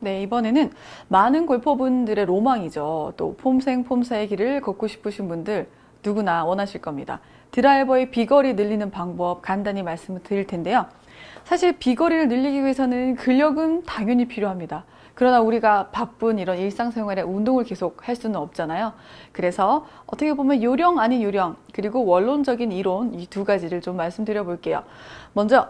네, 이번에는 많은 골퍼분들의 로망이죠. 또 폼생 폼사의 길을 걷고 싶으신 분들 누구나 원하실 겁니다. 드라이버의 비거리 늘리는 방법 간단히 말씀을 드릴 텐데요. 사실 비거리를 늘리기 위해서는 근력은 당연히 필요합니다. 그러나 우리가 바쁜 이런 일상생활에 운동을 계속 할 수는 없잖아요. 그래서 어떻게 보면 요령 아닌 요령, 그리고 원론적인 이론 이 두 가지를 좀 말씀드려 볼게요. 먼저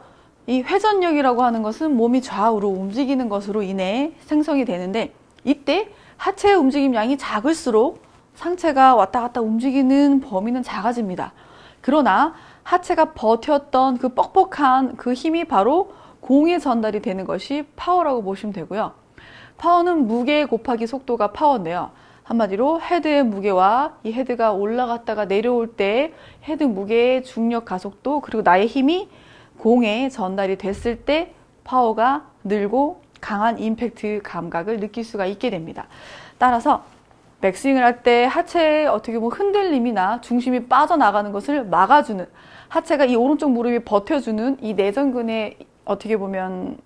이 회전력이라고 하는 것은 몸이 좌우로 움직이는 것으로 인해 생성이 되는데 이때 하체의 움직임 양이 작을수록 상체가 왔다 갔다 움직이는 범위는 작아집니다. 그러나 하체가 버텼던 그 뻑뻑한 그 힘이 바로 공에 전달이 되는 것이 파워라고 보시면 되고요. 파워는 무게 곱하기 속도가 파워인데요. 한마디로 헤드의 무게와 이 헤드가 올라갔다가 내려올 때 헤드 무게의 중력 가속도 그리고 나의 힘이 공에 전달이 됐을 때 파워가 늘고 강한 임팩트 감각을 느낄 수가 있게 됩니다. 따라서 백스윙을 할 때 하체의 어떻게 보면 흔들림이나 중심이 빠져나가는 것을 막아주는 하체가 이 오른쪽 무릎이 버텨주는 이 내전근의 어떻게 보면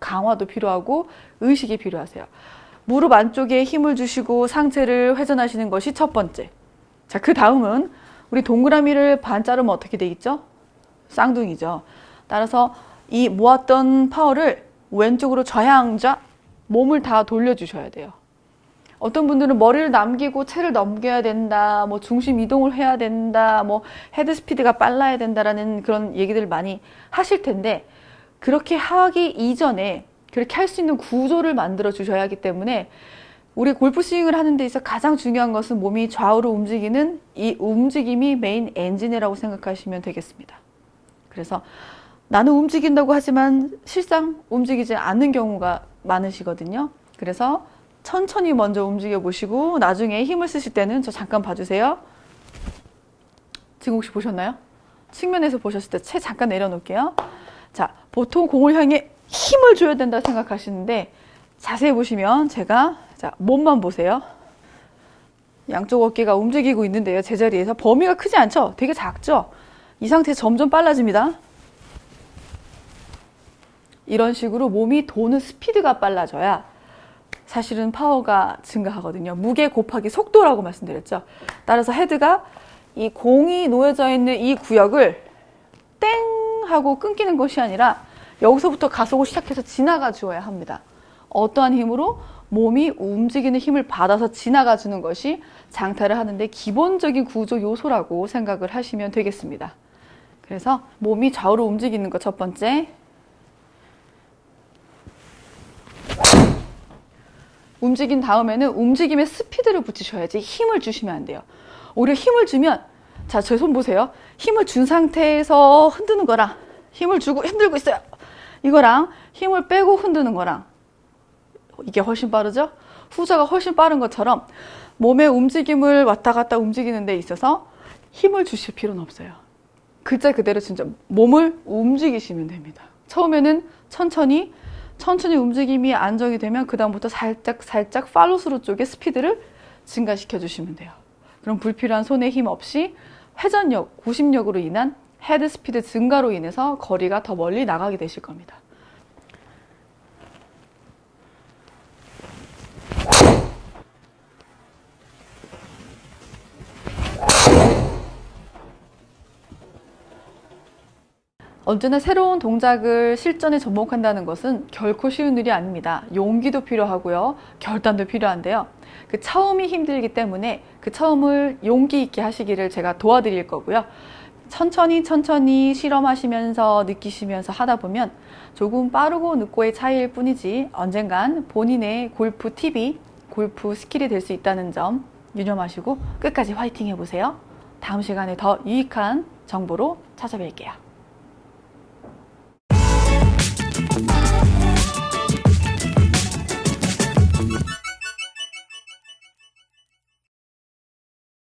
강화도 필요하고 의식이 필요하세요. 무릎 안쪽에 힘을 주시고 상체를 회전하시는 것이 첫 번째. 자, 그 다음은 우리 동그라미를 반 자르면 어떻게 돼 있죠? 쌍둥이죠. 따라서 이 모았던 파워를 왼쪽으로 좌향좌 몸을 다 돌려주셔야 돼요. 어떤 분들은 머리를 남기고 채를 넘겨야 된다, 뭐 중심 이동을 해야 된다, 뭐 헤드 스피드가 빨라야 된다라는 그런 얘기들 많이 하실 텐데 그렇게 하기 이전에 그렇게 할 수 있는 구조를 만들어 주셔야 하기 때문에 우리 골프 스윙을 하는 데 있어 가장 중요한 것은 몸이 좌우로 움직이는 이 움직임이 메인 엔진이라고 생각하시면 되겠습니다. 그래서 나는 움직인다고 하지만 실상 움직이지 않는 경우가 많으시거든요. 그래서 천천히 먼저 움직여 보시고 나중에 힘을 쓰실 때는 저 잠깐 봐주세요. 지금 혹시 보셨나요? 측면에서 보셨을 때 채 잠깐 내려놓을게요. 자, 보통 공을 향해 힘을 줘야 된다 생각하시는데 자세히 보시면 제가 자, 몸만 보세요. 양쪽 어깨가 움직이고 있는데요. 제자리에서 범위가 크지 않죠? 되게 작죠? 이 상태에서 점점 빨라집니다. 이런 식으로 몸이 도는 스피드가 빨라져야 사실은 파워가 증가하거든요. 무게 곱하기 속도라고 말씀드렸죠. 따라서 헤드가 이 공이 놓여져 있는 이 구역을 땡 하고 끊기는 것이 아니라 여기서부터 가속을 시작해서 지나가 주어야 합니다. 어떠한 힘으로 몸이 움직이는 힘을 받아서 지나가 주는 것이 장타를 하는데 기본적인 구조 요소라고 생각을 하시면 되겠습니다. 그래서 몸이 좌우로 움직이는 것 첫 번째. 움직인 다음에는 움직임에 스피드를 붙이셔야지 힘을 주시면 안 돼요. 오히려 힘을 주면 자, 제 손 보세요. 힘을 준 상태에서 흔드는 거랑 힘을 주고 흔들고 있어요. 이거랑 힘을 빼고 흔드는 거랑 이게 훨씬 빠르죠? 후자가 훨씬 빠른 것처럼 몸의 움직임을 왔다 갔다 움직이는 데 있어서 힘을 주실 필요는 없어요. 글자 그대로 진짜 몸을 움직이시면 됩니다. 처음에는 천천히 천천히 움직임이 안정이 되면 그다음부터 살짝 살짝 팔로스루 쪽에 스피드를 증가시켜 주시면 돼요. 그럼 불필요한 손에 힘 없이 회전력, 구심력으로 인한 헤드 스피드 증가로 인해서 거리가 더 멀리 나가게 되실 겁니다. 언제나 새로운 동작을 실전에 접목한다는 것은 결코 쉬운 일이 아닙니다. 용기도 필요하고요. 결단도 필요한데요. 그 처음이 힘들기 때문에 그 처음을 용기 있게 하시기를 제가 도와드릴 거고요. 천천히 천천히 실험하시면서 느끼시면서 하다 보면 조금 빠르고 늦고의 차이일 뿐이지 언젠간 본인의 골프 팁이 골프 스킬이 될 수 있다는 점 유념하시고 끝까지 화이팅 해보세요. 다음 시간에 더 유익한 정보로 찾아뵐게요.